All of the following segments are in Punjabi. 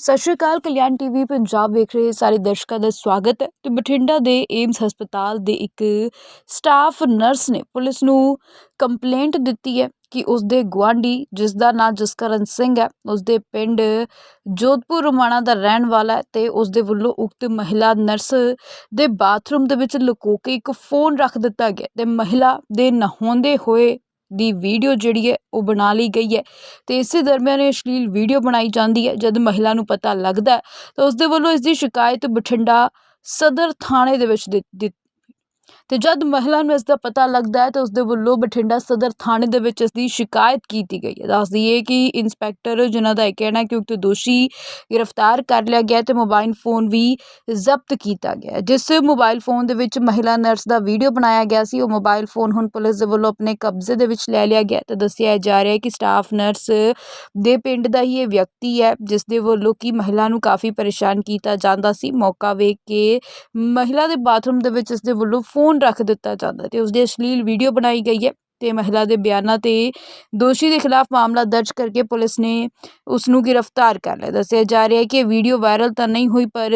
ਸਤਿ ਸ਼੍ਰੀ ਅਕਾਲ, ਕਲਿਆਣ ਟੀਵੀ, ਪੰਜਾਬ ਵੇਖ ਰਹੇ ਸਾਰੇ ਦਰਸ਼ਕਾਂ ਦਾ ਸਵਾਗਤ ਹੈ ਤੇ ਬਠਿੰਡਾ ਦੇ ਏਮਸ ਹਸਪਤਾਲ ਦੇ ਇੱਕ ਸਟਾਫ ਨਰਸ ਨੇ ਪੁਲਿਸ ਨੂੰ ਕੰਪਲੇਂਟ ਦਿੱਤੀ ਹੈ ਕਿ ਉਸ ਦੇ ਗੁਆਂਢੀ ਜਿਸ ਦਾ ਨਾਂ ਜਸਕਰਨ ਸਿੰਘ ਹੈ ਉਸ ਦੇ ਪਿੰਡ ਜੋਧਪੁਰ, ਰੁਮਾਣਾ ਦਾ ਰਹਿਣ ਵਾਲਾ ਹੈ ਤੇ ਉਸ ਦੇ ਵੱਲੋਂ ਉਕਤ ਮਹਿਲਾ ਨਰਸ ਦੇ ਬਾਥਰੂਮ ਦੇ ਵਿੱਚ ਲੁਕੋ ਕੇ ਇੱਕ ਫੋਨ ਰੱਖ ਦਿੱਤਾ ਗਿਆ ਤੇ ਮਹਿਲਾ ਦੇ ਨਹਾਉਂਦੇ ਹੋਏ ਦੀ ਵੀਡੀਓ ਜਿਹੜੀ ਹੈ ਉਹ ਬਣਾ ਲਈ ਗਈ ਹੈ ਤੇ ਇਸੇ ਦਰਮਿਆਨ ਇਹ ਅਸ਼ਲੀਲ ਵੀਡੀਓ ਬਣਾਈ ਜਾਂਦੀ ਹੈ, ਜਦ ਮਹਿਲਾ ਨੂੰ ਪਤਾ ਲੱਗਦਾ ਤਾਂ ਉਸ ਦੇ ਵੱਲੋਂ ਇਸ ਦੀ ਸ਼ਿਕਾਇਤ ਬਠਿੰਡਾ ਸਦਰ ਥਾਣੇ ਦੇ ਵਿੱਚ ਦਿੱ- ਜਦ ਮਹਿਲਾ ਨੂੰ ਇਸ ਦਾ ਪਤਾ ਲੱਗਦਾ ਹੈ ਤਾਂ ਉਸਦੇ ਵੱਲੋਂ ਬਠਿੰਡਾ ਸਦਰ ਥਾਣੇ ਦੇ ਵਿੱਚ ਇਸ ਦੀ ਸ਼ਿਕਾਇਤ ਕੀਤੀ ਗਈ ਹੈ। ਦੱਸ ਦਈਏ ਕਿ ਇੰਸਪੈਕਟਰ ਜਿਨ੍ਹਾਂ ਦਾ ਇਹ ਕਹਿਣਾ ਕਿ ਉਕਤ ਦੋਸ਼ੀ ਗ੍ਰਿਫਤਾਰ ਕਰ ਲਿਆ ਗਿਆ ਅਤੇ ਤੇ ਮੋਬਾਈਲ ਫੋਨ ਵੀ ਜ਼ਬਤ ਕੀਤਾ ਗਿਆ ਜਿਸ ਮੋਬਾਈਲ ਫੋਨ ਦੇ ਵਿੱਚ ਮਹਿਲਾ ਨਰਸ ਦਾ ਵੀਡੀਓ ਬਣਾਇਆ ਗਿਆ ਸੀ, ਉਹ ਮੋਬਾਈਲ ਫੋਨ ਹੁਣ ਪੁਲਿਸ ਦੇ ਵੱਲੋਂ ਆਪਣੇ ਕਬਜ਼ੇ ਦੇ ਵਿੱਚ ਲੈ ਲਿਆ ਗਿਆ ਹੈ ਤੇ ਦੱਸਿਆ ਜਾ ਰਿਹਾ ਹੈ ਕਿ ਸਟਾਫ ਨਰਸ ਦੇ ਪਿੰਡ ਦਾ ਹੀ ਇਹ ਵਿਅਕਤੀ ਹੈ, ਜਿਸ ਦੇ ਵੱਲੋਂ ਕਿ ਮਹਿਲਾ ਨੂੰ ਕਾਫੀ ਪਰੇਸ਼ਾਨ ਕੀਤਾ ਜਾਂਦਾ ਸੀ। ਮੌਕਾ ਵੇਖ ਕੇ ਮਹਿਲਾ ਦੇ ਬਾਥਰੂਮ ਦੇ ਵਿੱਚ ਇਸ ਦੇ ਵੱਲੋਂ ਫੋਨ ਰੱਖ ਦਿੱਤਾ ਜਾਂਦਾ ਤੇ ਉਸ ਦੀ ਅਸ਼ਲੀਲ ਵੀਡੀਓ ਬਣਾਈ ਗਈ ਹੈ ਤੇ ਮਹਿਲਾ ਦੇ ਬਿਆਨਾਂ ਤੇ ਦੋਸ਼ੀ ਦੇ ਖਿਲਾਫ ਮਾਮਲਾ ਦਰਜ ਕਰਕੇ ਪੁਲਿਸ ਨੇ ਉਸ ਨੂੰ ਗ੍ਰਿਫਤਾਰ ਕਰ ਲਿਆ। ਦੱਸਿਆ ਜਾ ਰਿਹਾ ਹੈ ਕਿ ਵੀਡੀਓ ਵਾਇਰਲ ਤਾਂ ਨਹੀਂ ਹੋਈ, ਪਰ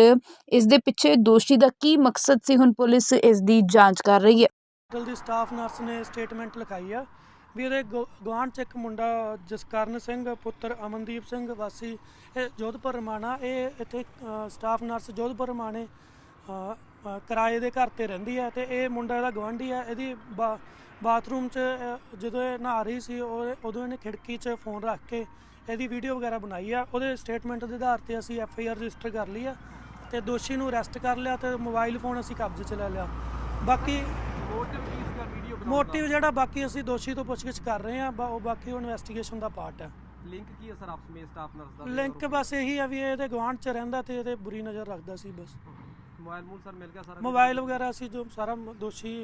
ਇਸ ਦੇ ਪਿੱਛੇ ਦੋਸ਼ੀ ਦਾ ਕੀ ਮਕਸਦ ਸੀ, ਹੁਣ ਪੁਲਿਸ ਇਸ ਦੀ ਜਾਂਚ ਕਰ ਰਹੀ ਹੈ। ਹਸਪੀਟਲ ਦੀ ਸਟਾਫ ਨਰਸ ਨੇ ਸਟੇਟਮੈਂਟ ਲਿਖਾਈ ਆ ਵੀ ਇਹਦੇ ਗਵਾਂਢ ਚ ਇੱਕ ਮੁੰਡਾ ਜਸਕਰਨ ਸਿੰਘ, ਪੁੱਤਰ ਅਮਨਦੀਪ ਸਿੰਘ ਵਾਸੀ, ਇਹ ਜੋਧਪੁਰ ਰਮਾਣਾ, ਇਹ ਇੱਥੇ ਸਟਾਫ ਨਰਸ ਜੋਧਪੁਰ ਰਮਾਣੇ ਕਿਰਾਏ ਦੇ ਘਰ ਤੇ ਰਹਿੰਦੀ ਹੈ ਤੇ ਇਹ ਮੁੰਡਾ ਇਹਦਾ ਗਵਾਂਢੀ ਹੈ ਇਹਦੀ ਬਾਥਰੂਮ 'ਚ ਜਦੋਂ ਇਹ ਨਹਾ ਰਹੀ ਸੀ ਉਦੋਂ ਇਹਨੇ ਖਿੜਕੀ 'ਚ ਫੋਨ ਰੱਖ ਕੇ ਇਹਦੀ ਵੀਡੀਓ ਵਗੈਰਾ ਬਣਾਈ ਆ। ਉਹਦੇ ਸਟੇਟਮੈਂਟ ਦੇ ਆਧਾਰ ਤੇ ਅਸੀਂ ਐਫ ਆਈ ਆਰ ਰਜਿਸਟਰ ਕਰ ਲਈ ਆ ਤੇ ਦੋਸ਼ੀ ਨੂੰ ਅਰੈਸਟ ਕਰ ਲਿਆ ਤੇ ਮੋਬਾਈਲ ਫੋਨ ਅਸੀਂ ਕਬਜ਼ੇ 'ਚ ਲੈ ਲਿਆ। ਬਾਕੀ ਮੋਟਿਵ ਜਿਹੜਾ ਬਾਕੀ ਅਸੀਂ ਦੋਸ਼ੀ ਤੋਂ ਪੁੱਛਗਿੱਛ ਕਰ ਰਹੇ ਬਾ- ਉਹ ਬਾਕੀ ਉਹ ਇਨਵੈਸਟੀਗੇਸ਼ਨ ਦਾ ਪਾਰਟ ਹੈ ਲਿੰਕ ਕੀ ਹੈ ਸਰ ਆਪਸ ਵਿੱਚ ਸਟਾਫ ਨਰਸ ਦਾ? ਲਿੰਕ ਬਸ ਇਹੀ ਆ ਵੀ ਇਹ ਇਹਦੇ ਗਵਾਂਢ 'ਚ ਰਹਿੰਦਾ ਤੇ ਇਹਦੇ ਬੁਰੀ ਨਜ਼ਰ ਰੱਖਦਾ ਸੀ ਬਸ। ਮੋਬਾਈਲ ਮੂਲ ਸਰ ਮਿਲ ਗਿਆ ਸਾਰਾ ਮੋਬਾਈਲ ਵਗੈਰਾ ਅਸੀਂ ਜੋ ਸਾਰਾ ਮ- ਦੋਸ਼ੀ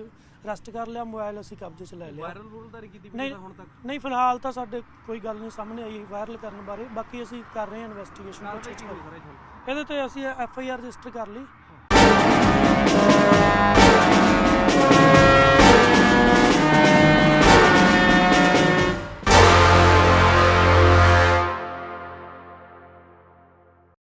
ਅਰੈਸਟ ਕਰ ਲਿਆ ਮੋਬਾਈਲ ਅਸੀਂ ਕਬਜ਼ੇ 'ਚ ਲੈ ਲਿਆ। ਵਾਇਰਲ ਰੂਲ ਤਾਂ ਨਹੀਂ ਕੀਤੀ ਨਹੀਂ ਹੁਣ ਤੱਕ? ਨਹੀਂ ਫਿਲਹਾਲ ਤਾਂ ਸਾਡੇ ਕੋਈ ਗੱਲ ਨਹੀਂ ਸਾਹਮਣੇ ਆਈ ਵਾਇਰਲ ਕਰਨ ਬਾਰੇ। ਬਾਕੀ ਅਸੀਂ ਕਰ ਰਹੇ ਹਾਂ ਇਨਵੈਸਟੀਗੇਸ਼ਨ ਕਾਰਵਾਈ ਕੀ ਹੋਈ ਸਰ ਇਹ ਹੁਣ ਇਹਦੇ ਤੇ ਅਸੀਂ ਐਫ ਆਈ ਆਰ ਰਜਿਸਟਰ ਕਰ ਲਈ।